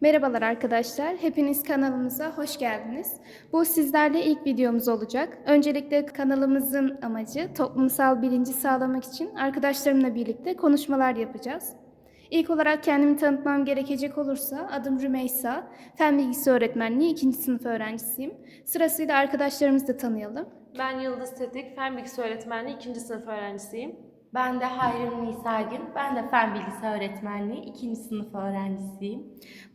Merhabalar arkadaşlar, hepiniz kanalımıza hoş geldiniz. Bu sizlerle ilk videomuz olacak. Öncelikle kanalımızın amacı toplumsal bilinci sağlamak için arkadaşlarımla birlikte konuşmalar yapacağız. İlk olarak kendimi tanıtmam gerekecek olursa adım Rümeysa, Fen Bilgisi Öğretmenliği 2. sınıf öğrencisiyim. Sırasıyla arkadaşlarımızı da tanıyalım. Ben Yıldız Tetik, Fen Bilgisi Öğretmenliği 2. sınıf öğrencisiyim. Ben de Hayrun Nisa Gün. Ben de Fen Bilgisi Öğretmenliği 2. sınıf öğrencisiyim.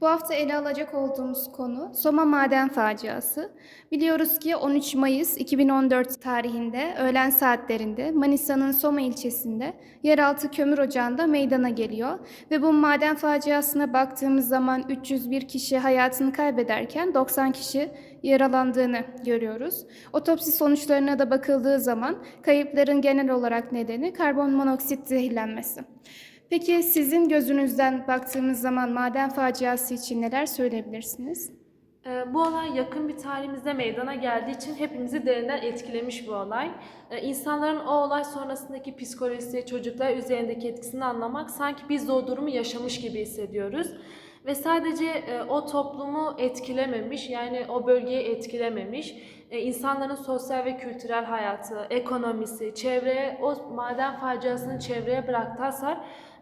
Bu hafta ele alacak olduğumuz konu Soma maden faciası. Biliyoruz ki 13 Mayıs 2014 tarihinde öğlen saatlerinde Manisa'nın Soma ilçesinde yeraltı kömür ocağında meydana geliyor. Ve bu maden faciasına baktığımız zaman 301 kişi hayatını kaybederken 90 kişi yaralandığını görüyoruz. Otopsi sonuçlarına da bakıldığı zaman kayıpların genel olarak nedeni karbon monoksit zehirlenmesi. Peki sizin gözünüzden baktığımız zaman maden faciası için neler söyleyebilirsiniz? Ee, bu olay yakın bir tarihimizde meydana geldiği için hepimizi derinden etkilemiş bu olay. Ee, insanların o olay sonrasındaki psikolojisi, çocuklar üzerindeki etkisini anlamak sanki biz o durumu yaşamış gibi hissediyoruz. Ve sadece e, o toplumu etkilememiş, yani o bölgeyi etkilememiş, e, insanların sosyal ve kültürel hayatı, ekonomisi, çevreye, o maden faciasının çevreye bıraktığı hasar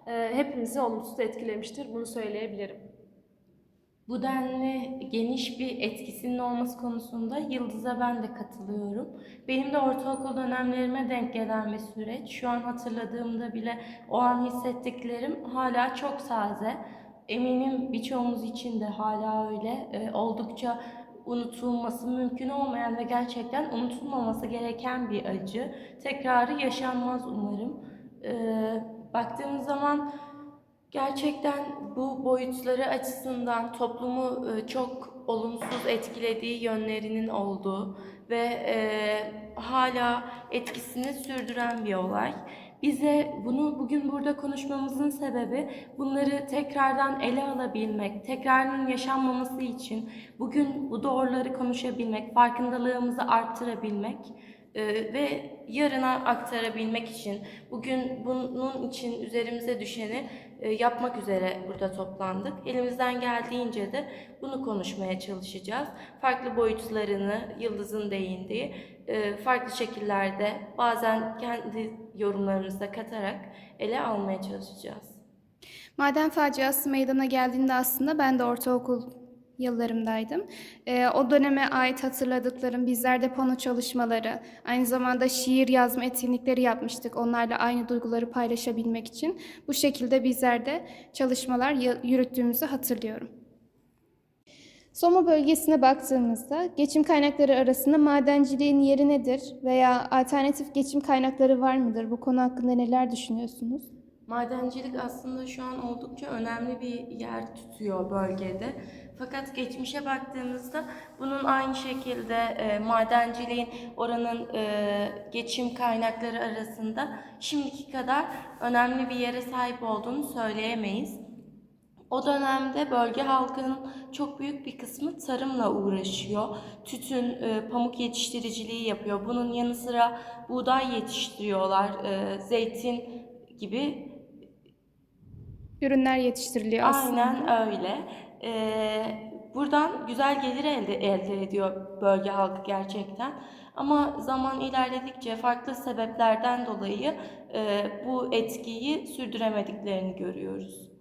e, hepimizi olumsuz etkilemiştir. Bunu söyleyebilirim. Bu denli geniş bir etkisinin olması konusunda Yıldız'a ben de katılıyorum. Benim de ortaokul dönemlerime denk gelen bir süreç. Şu an hatırladığımda bile o an hissettiklerim hala çok taze. Eminim birçoğumuz için de hala öyle. Ee, oldukça unutulması mümkün olmayan ve gerçekten unutulmaması gereken bir acı. Tekrarı yaşanmaz umarım. Ee, baktığımız zaman Gerçekten bu boyutları açısından toplumu e, çok olumsuz etkilediği yönlerinin olduğu ve e, hala etkisini sürdüren bir olay. Bize bunu bugün burada konuşmamızın sebebi bunları tekrardan ele alabilmek, tekrarının yaşanmaması için bugün bu doğruları konuşabilmek, farkındalığımızı arttırabilmek ve yarına aktarabilmek için bugün bunun için üzerimize düşeni e, yapmak üzere burada toplandık. Elimizden geldiğince de bunu konuşmaya çalışacağız. Farklı boyutlarını Yıldız'ın değindiği e, farklı şekillerde bazen kendi yorumlarımızı da katarak ele almaya çalışacağız. Maden faciası meydana geldiğinde aslında ben de ortaokul yıllarımdaydım. Ee, o döneme ait hatırladıklarım bizlerde pano çalışmaları, aynı zamanda şiir yazma etkinlikleri yapmıştık. Onlarla aynı duyguları paylaşabilmek için. Bu şekilde bizlerde çalışmalar yürüttüğümüzü hatırlıyorum. Soma bölgesine baktığımızda geçim kaynakları arasında madenciliğin yeri nedir veya alternatif geçim kaynakları var mıdır? Bu konu hakkında neler düşünüyorsunuz? Madencilik aslında şu an oldukça önemli bir yer tutuyor bölgede. Fakat geçmişe baktığımızda bunun aynı şekilde e, madenciliğin oranın e, geçim kaynakları arasında şimdiki kadar önemli bir yere sahip olduğunu söyleyemeyiz. O dönemde bölge halkının çok büyük bir kısmı tarımla uğraşıyor. Tütün, e, pamuk yetiştiriciliği yapıyor. Bunun yanı sıra buğday yetiştiriyorlar, e, zeytin gibi Ürünler yetiştiriliyor aslında. Aynen öyle. Ee, buradan güzel gelir elde, elde ediyor bölge halkı gerçekten. Ama zaman ilerledikçe farklı sebeplerden dolayı e, bu etkiyi sürdüremediklerini görüyoruz.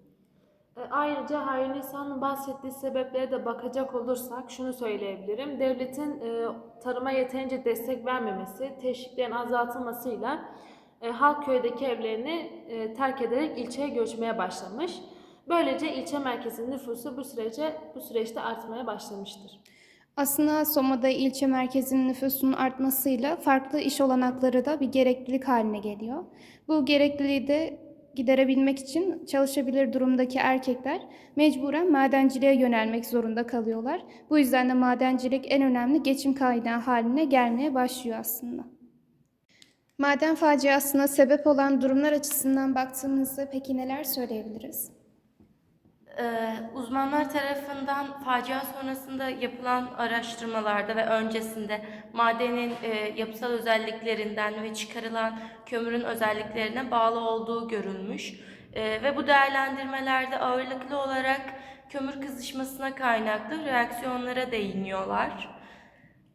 E, Ayrıca Hayri Nisa'nın bahsettiği sebeplere de bakacak olursak şunu söyleyebilirim. Devletin e, tarıma yeterince destek vermemesi, teşviklerin azaltılmasıyla e, halk köydeki evlerini e, terk ederek ilçeye göçmeye başlamış. Böylece ilçe merkezinin nüfusu bu sürece bu süreçte artmaya başlamıştır. Aslında Soma'da ilçe merkezinin nüfusunun artmasıyla farklı iş olanakları da bir gereklilik haline geliyor. Bu gerekliliği de giderebilmek için çalışabilir durumdaki erkekler mecburen madenciliğe yönelmek zorunda kalıyorlar. Bu yüzden de madencilik en önemli geçim kaynağı haline gelmeye başlıyor aslında. Maden faciasına sebep olan durumlar açısından baktığımızda peki neler söyleyebiliriz? Ee, uzmanlar tarafından facia sonrasında yapılan araştırmalarda ve öncesinde madenin e, yapısal özelliklerinden ve çıkarılan kömürün özelliklerine bağlı olduğu görülmüş. Ee, ve bu değerlendirmelerde ağırlıklı olarak kömür kızışmasına kaynaklı reaksiyonlara değiniyorlar.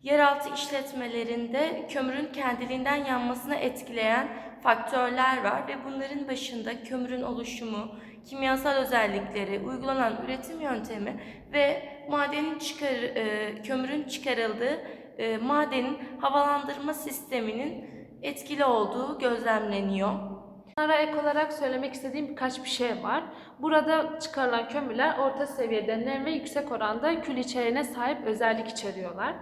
Yeraltı işletmelerinde kömürün kendiliğinden yanmasını etkileyen faktörler var ve bunların başında kömürün oluşumu, kimyasal özellikleri, uygulanan üretim yöntemi ve madenin çıkar, e, kömürün çıkarıldığı e, madenin havalandırma sisteminin etkili olduğu gözlemleniyor. Bunlara ek olarak söylemek istediğim birkaç bir şey var. Burada çıkarılan kömürler orta seviyede nem ve yüksek oranda kül içeriğine sahip özellik içeriyorlar.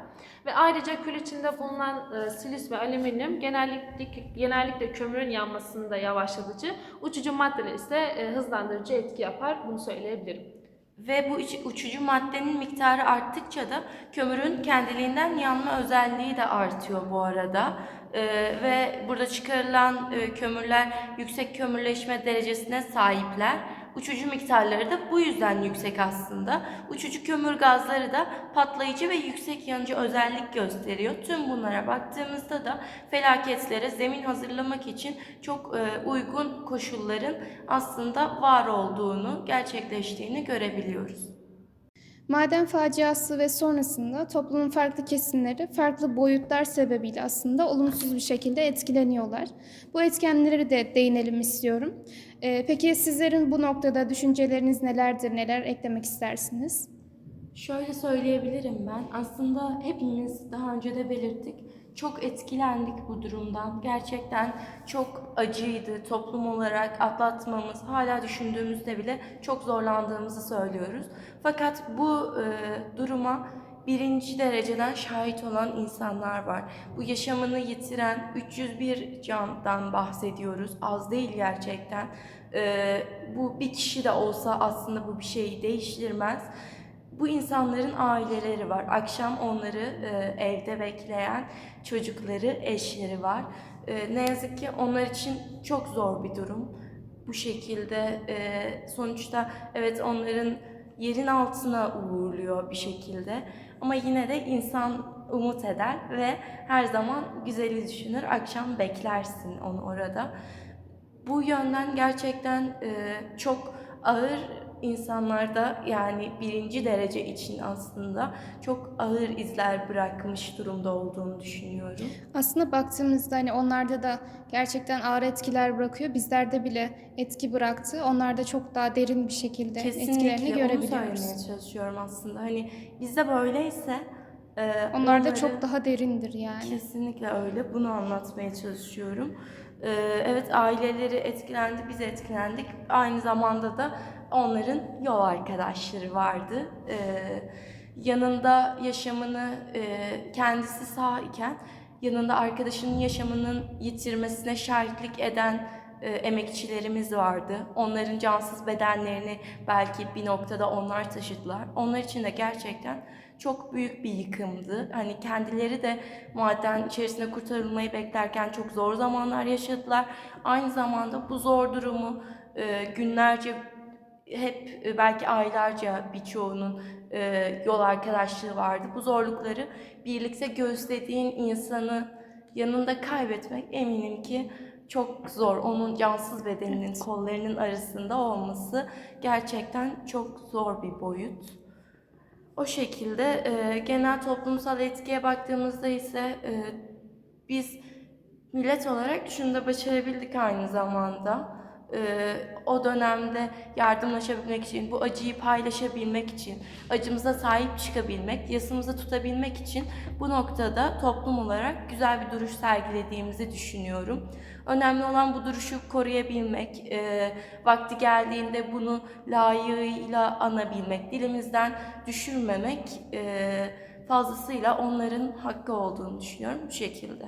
Ve ayrıca kül içinde bulunan e, silüs ve alüminyum genellikle, genellikle kömürün yanmasında yavaşlatıcı, uçucu maddeler ise e, hızlandırıcı etki yapar. Bunu söyleyebilirim. Ve bu uçucu maddenin miktarı arttıkça da kömürün kendiliğinden yanma özelliği de artıyor bu arada. Ee, ve burada çıkarılan e, kömürler yüksek kömürleşme derecesine sahipler. Uçucu miktarları da bu yüzden yüksek aslında. Uçucu kömür gazları da patlayıcı ve yüksek yanıcı özellik gösteriyor. Tüm bunlara baktığımızda da felaketlere zemin hazırlamak için çok e, uygun koşulların aslında var olduğunu, gerçekleştiğini görebiliyoruz. Maden faciası ve sonrasında toplumun farklı kesimleri farklı boyutlar sebebiyle aslında olumsuz bir şekilde etkileniyorlar. Bu etkenleri de değinelim istiyorum. Ee, peki sizlerin bu noktada düşünceleriniz nelerdir, neler eklemek istersiniz? Şöyle söyleyebilirim ben. Aslında hepimiz daha önce de belirttik. Çok etkilendik bu durumdan. Gerçekten çok acıydı toplum olarak atlatmamız. Hala düşündüğümüzde bile çok zorlandığımızı söylüyoruz. Fakat bu e, duruma birinci dereceden şahit olan insanlar var. Bu yaşamını yitiren 301 candan bahsediyoruz. Az değil gerçekten. E, bu bir kişi de olsa aslında bu bir şeyi değiştirmez. Bu insanların aileleri var. Akşam onları e, evde bekleyen çocukları, eşleri var. E, ne yazık ki onlar için çok zor bir durum. Bu şekilde e, sonuçta evet onların yerin altına uğurluyor bir şekilde. Ama yine de insan umut eder ve her zaman güzeli düşünür. Akşam beklersin onu orada. Bu yönden gerçekten e, çok ağır insanlarda yani birinci derece için aslında çok ağır izler bırakmış durumda olduğunu düşünüyorum. Aslında baktığımızda hani onlarda da gerçekten ağır etkiler bırakıyor. Bizlerde bile etki bıraktı. Onlarda çok daha derin bir şekilde etkilerini Kesinlikle onu görebiliyoruz. söylemeye çalışıyorum aslında. Hani bizde böyleyse e, Onlar da onları- çok daha derindir yani. Kesinlikle öyle. Bunu anlatmaya çalışıyorum. Ee, evet aileleri etkilendi, biz etkilendik. Aynı zamanda da onların yol arkadaşları vardı. Ee, yanında yaşamını e, kendisi sağ iken yanında arkadaşının yaşamının yitirmesine şahitlik eden e, emekçilerimiz vardı. Onların cansız bedenlerini belki bir noktada onlar taşıdılar. Onlar için de gerçekten çok büyük bir yıkımdı. Hani kendileri de maden içerisinde kurtarılmayı beklerken çok zor zamanlar yaşadılar. Aynı zamanda bu zor durumu e, günlerce hep e, belki aylarca birçoğunun e, yol arkadaşlığı vardı. Bu zorlukları birlikte göğüslediğin insanı yanında kaybetmek eminim ki çok zor. Onun cansız bedeninin kollarının arasında olması gerçekten çok zor bir boyut. O şekilde e, genel toplumsal etkiye baktığımızda ise e, biz millet olarak şunu da başarabildik aynı zamanda. E, o dönemde yardımlaşabilmek için, bu acıyı paylaşabilmek için, acımıza sahip çıkabilmek, yasımızı tutabilmek için bu noktada toplum olarak güzel bir duruş sergilediğimizi düşünüyorum. Önemli olan bu duruşu koruyabilmek, e, vakti geldiğinde bunu layığıyla anabilmek, dilimizden düşürmemek e, fazlasıyla onların hakkı olduğunu düşünüyorum bu şekilde.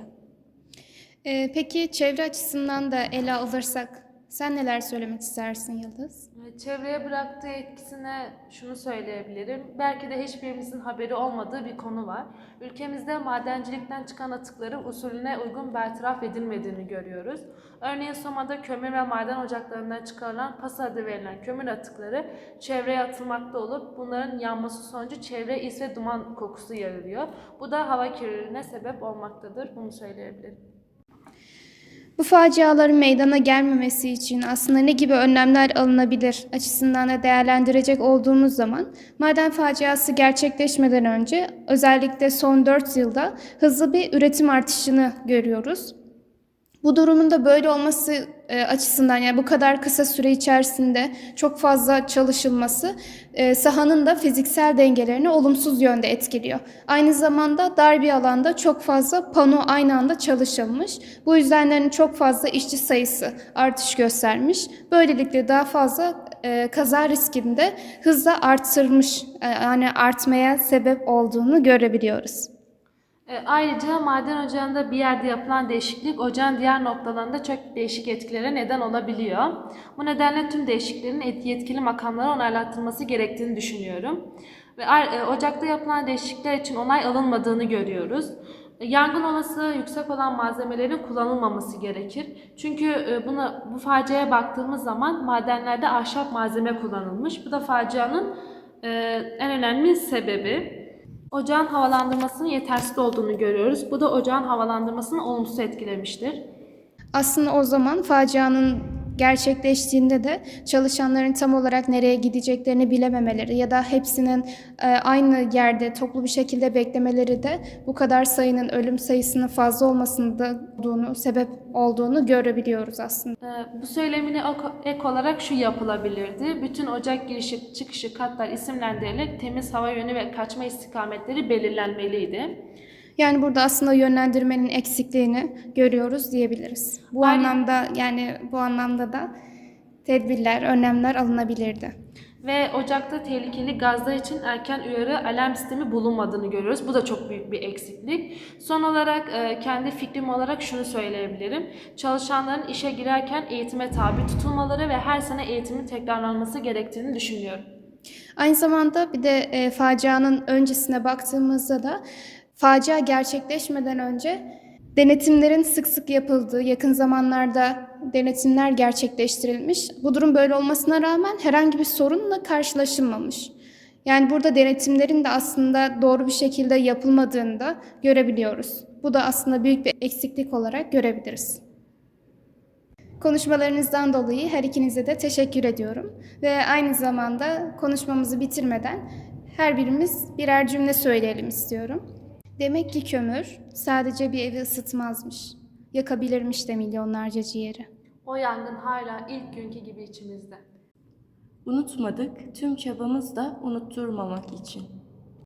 Ee, peki çevre açısından da ele alırsak sen neler söylemek istersin Yıldız? Çevreye bıraktığı etkisine şunu söyleyebilirim. Belki de hiçbirimizin haberi olmadığı bir konu var. Ülkemizde madencilikten çıkan atıkların usulüne uygun bertaraf edilmediğini görüyoruz. Örneğin Soma'da kömür ve maden ocaklarından çıkarılan PAS adı verilen kömür atıkları çevreye atılmakta olup bunların yanması sonucu çevre is ve duman kokusu yayılıyor. Bu da hava kirliliğine sebep olmaktadır. Bunu söyleyebilirim. Bu faciaların meydana gelmemesi için aslında ne gibi önlemler alınabilir açısından da değerlendirecek olduğumuz zaman maden faciası gerçekleşmeden önce özellikle son 4 yılda hızlı bir üretim artışını görüyoruz. Bu durumun da böyle olması e, açısından yani bu kadar kısa süre içerisinde çok fazla çalışılması e, sahanın da fiziksel dengelerini olumsuz yönde etkiliyor. Aynı zamanda dar bir alanda çok fazla pano aynı anda çalışılmış. Bu yüzden yani çok fazla işçi sayısı artış göstermiş. Böylelikle daha fazla e, kaza riskinde hızla artırmış e, yani artmaya sebep olduğunu görebiliyoruz. E, Ayrıca maden ocağında bir yerde yapılan değişiklik ocağın diğer noktalarında çok değişik etkilere neden olabiliyor. Bu nedenle tüm değişikliklerin et- yetkili makamlara onaylattırılması gerektiğini düşünüyorum. Ve e, ocakta yapılan değişiklikler için onay alınmadığını görüyoruz. E, Yangın olasılığı yüksek olan malzemelerin kullanılmaması gerekir. Çünkü e, buna bu faciaya baktığımız zaman madenlerde ahşap malzeme kullanılmış. Bu da facianın e, en önemli sebebi. Ocağın havalandırmasının yetersiz olduğunu görüyoruz. Bu da ocağın havalandırmasını olumsuz etkilemiştir. Aslında o zaman facianın gerçekleştiğinde de çalışanların tam olarak nereye gideceklerini bilememeleri ya da hepsinin e, aynı yerde toplu bir şekilde beklemeleri de bu kadar sayının ölüm sayısının fazla olmasının da olduğunu, sebep olduğunu görebiliyoruz aslında. Ee, Bu söylemine ek olarak şu yapılabilirdi. Bütün ocak girişi çıkışı katlar isimlendirilerek temiz hava yönü ve kaçma istikametleri belirlenmeliydi. Yani burada aslında yönlendirmenin eksikliğini görüyoruz diyebiliriz. Bu Aynen. anlamda yani bu anlamda da tedbirler, önlemler alınabilirdi. Ve ocakta tehlikeli gazlar için erken uyarı alarm sistemi bulunmadığını görüyoruz. Bu da çok büyük bir eksiklik. Son olarak e, kendi fikrim olarak şunu söyleyebilirim. Çalışanların işe girerken eğitime tabi tutulmaları ve her sene eğitimin tekrarlanması gerektiğini düşünüyorum. Aynı zamanda bir de e, facianın öncesine baktığımızda da facia gerçekleşmeden önce denetimlerin sık sık yapıldığı, yakın zamanlarda denetimler gerçekleştirilmiş. Bu durum böyle olmasına rağmen herhangi bir sorunla karşılaşılmamış. Yani burada denetimlerin de aslında doğru bir şekilde yapılmadığını da görebiliyoruz. Bu da aslında büyük bir eksiklik olarak görebiliriz. Konuşmalarınızdan dolayı her ikinize de teşekkür ediyorum. Ve aynı zamanda konuşmamızı bitirmeden her birimiz birer cümle söyleyelim istiyorum. Demek ki kömür sadece bir evi ısıtmazmış. Yakabilirmiş de milyonlarca ciğeri. O yangın hala ilk günkü gibi içimizde. Unutmadık, tüm çabamız da unutturmamak için.